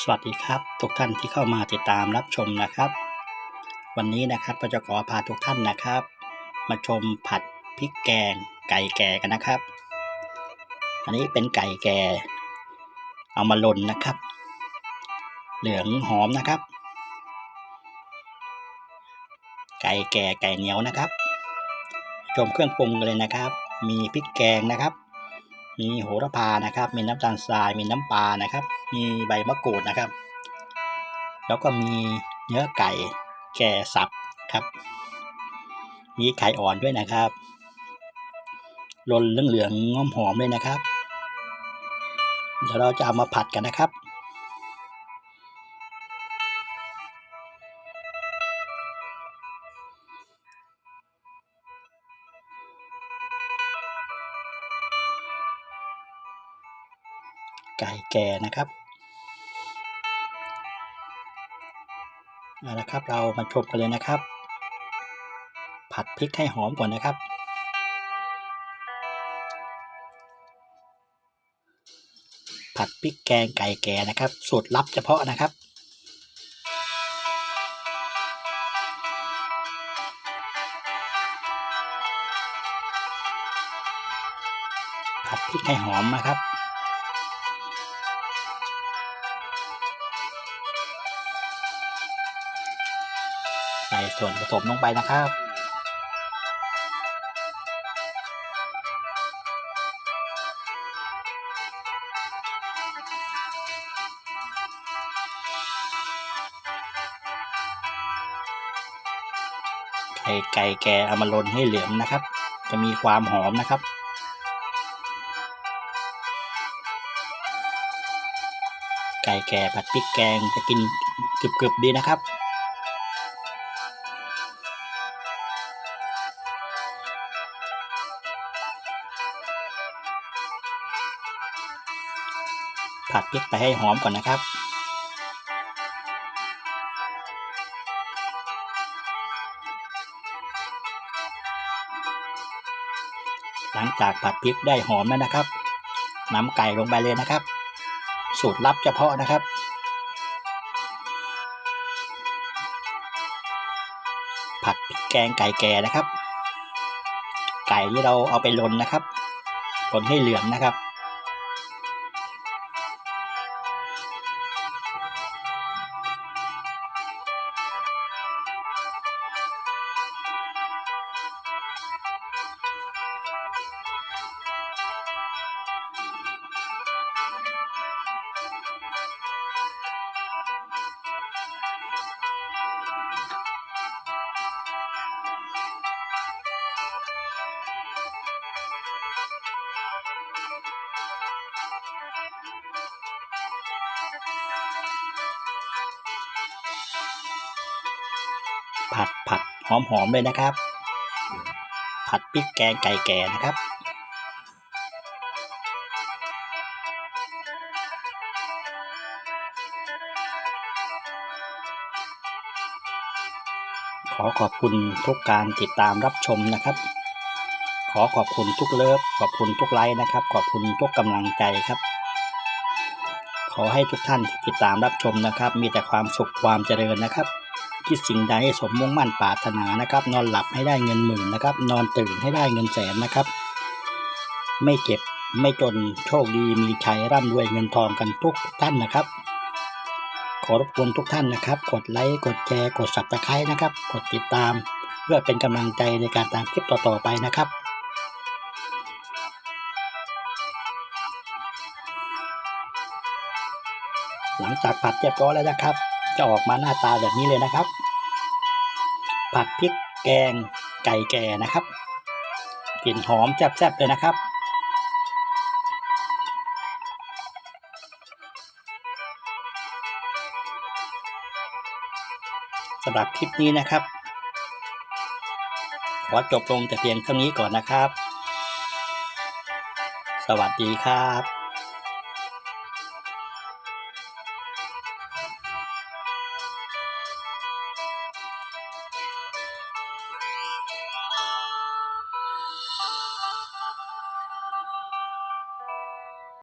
สวัสดีครับ ทุกท่านที่เข้ามาติดตามรับชมนะครับ วันนี้นะครับก็จะขอพาทุกท่านนะครับ มาชมผัดพริกแกงไก่แก่กันนะครับ อันนี้เป็นไก่แก่ เอามาลนนะครับ เหลืองหอมนะครับ ไก่แก่ไก่เหนียวนะครับ ชมเครื่องปรุงกันเลยนะครับ มีพริกแกงนะครับ มีโหระพานะครับ มีน้ำตาลทราย มีน้ำปลานะครับ มีใบมะกรูดนะครับ แล้วก็มีเนื้อไก่แก่สับครับ มีไข่อ่อนด้วยนะครับลนเหลืองๆงอมหอมเลยนะครับ เดี๋ยวเราจะเอามาผัดกันนะครับ ไก่แก่นะครับเอาละครับเรามาชมกันเลยนะครับ ผัดพริกให้หอมก่อนนะครับ ผัดพริกแกงไก่แก่นะครับสูตรลับเฉพาะนะครับผัดพริกให้หอมนะครับ ใส่ส่วนผสมลงไปนะครับไข่ไก่แก่เอามาลนให้เหลืองนะครับ จะมีความหอมนะครับไก่แก่ผัดพริกแกงจะกินกรึบๆดีนะครับ ผัดพริกไปให้หอมก่อนนะครับ หลังจากผัดพริกได้หอมแล้วนะครับนำไก่ลงไปเลยนะครับ สูตรลับเฉพาะนะครับผัดพริกแกงไก่แก่นะครับ ไก่ที่เราเอาไปลนนะครับลนให้เหลืองนะครับ ผัดผัดหอมๆเลยนะครับ ผัดพริกแกงไก่แก่นะครับขอขอบคุณทุกการติดตามรับชมนะครับ ขอขอบคุณทุกเลิฟ ขอบคุณทุกไลค์นะครับ ขอบคุณทุกกำลังใจครับ ขอให้ทุกท่านที่ติดตามรับชมนะครับ มีแต่ความสุขความเจริญนะครับ คิดสิ่งใดให้สมมุ่งมั่นปรารถนานะครับ นอนหลับให้ได้เงินหมื่นนะครับ นอนตื่นให้ได้เงินแสนนะครับ ไม่เจ็บไม่จนโชคดีมีชัยร่ำรวยเงินทองกันทุกท่านนะครับ ขอรบกวนทุกท่านนะครับ กดไลค์กดแชร์กด subscribe นะครับ กดติดตาม เพื่อเป็นกำลังใจในการตามคลิปต่อๆไปนะครับหลังจากผัดเรียบร้อยแล้วนะครับ จะออกมาหน้าตาแบบนี้เลยนะครับ ผัดพริกแกงไก่แก่นะครับกลิ่นหอมแซ่บๆเลยนะครับ สำหรับคลิปนี้นะครับ ขอจบลงแต่เพียงเท่านี้ก่อนนะครับ สวัสดีครับ